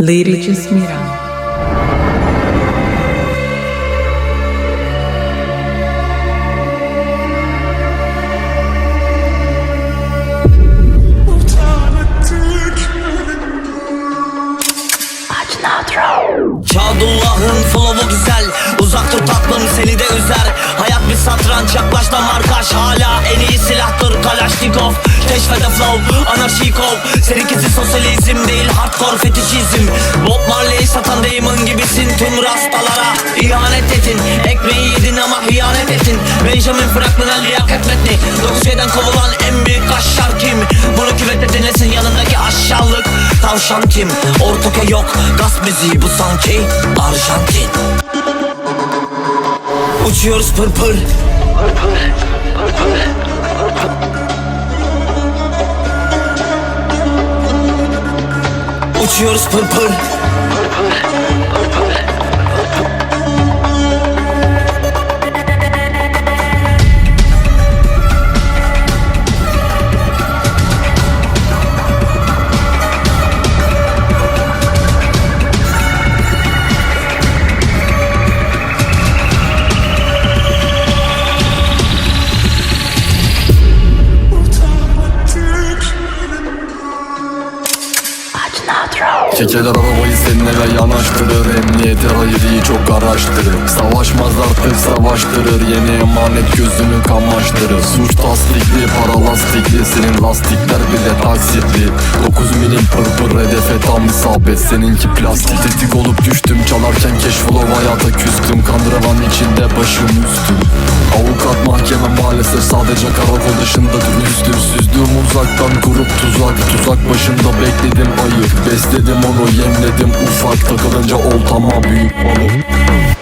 Lady Jasmira. Çağdullah'ın flow'u güzel Uzak dur tatlım seni de üzer. Hayat bir satranç yaklaş markaş Hala en iyi silahtır Kalashnikov Keşfede flow anarşikov Seninkisi sosyalizm değil hardcore fetişizm. Bob Marley satan Damon gibisin Tüm rastalara ihanet ettin. Ekmeği yedin ama hıyanet ettin. Benjamin Franklin'e liyakat metni. Dosyeden kovulan en büyük kaşar kim? Bunu küvette dinlesin yanındaki aşağılık Tavşan kim? Ortoke yok Gaz müziği bu sanki Arjantin. Uçuyoruz pır pır Uçuyoruz pır pır Çeker arabayı seninle yanaştırır. Emniyete hayır çok araştırır. Savaşmazlar tek savaştırır. Yeni emanet gözünü kamaştırır. Suç tasdikli para lastikli. Senin lastikler bile taksitli. 9 milim pırpır hedefe tam isabet. Seninki plastik. Tetik olup düştüm. Çalarken keşfulov hayata küstüm. Kandıravan içinde başım üstüm. Avukat mahkeme maalesef sadece karakol dışında dürüstüm Süzdüm uzaktan kurup tuzak Tuzak başında bekledim ayı. Besledim onu yemledim ufak Takılınca oltama büyük balık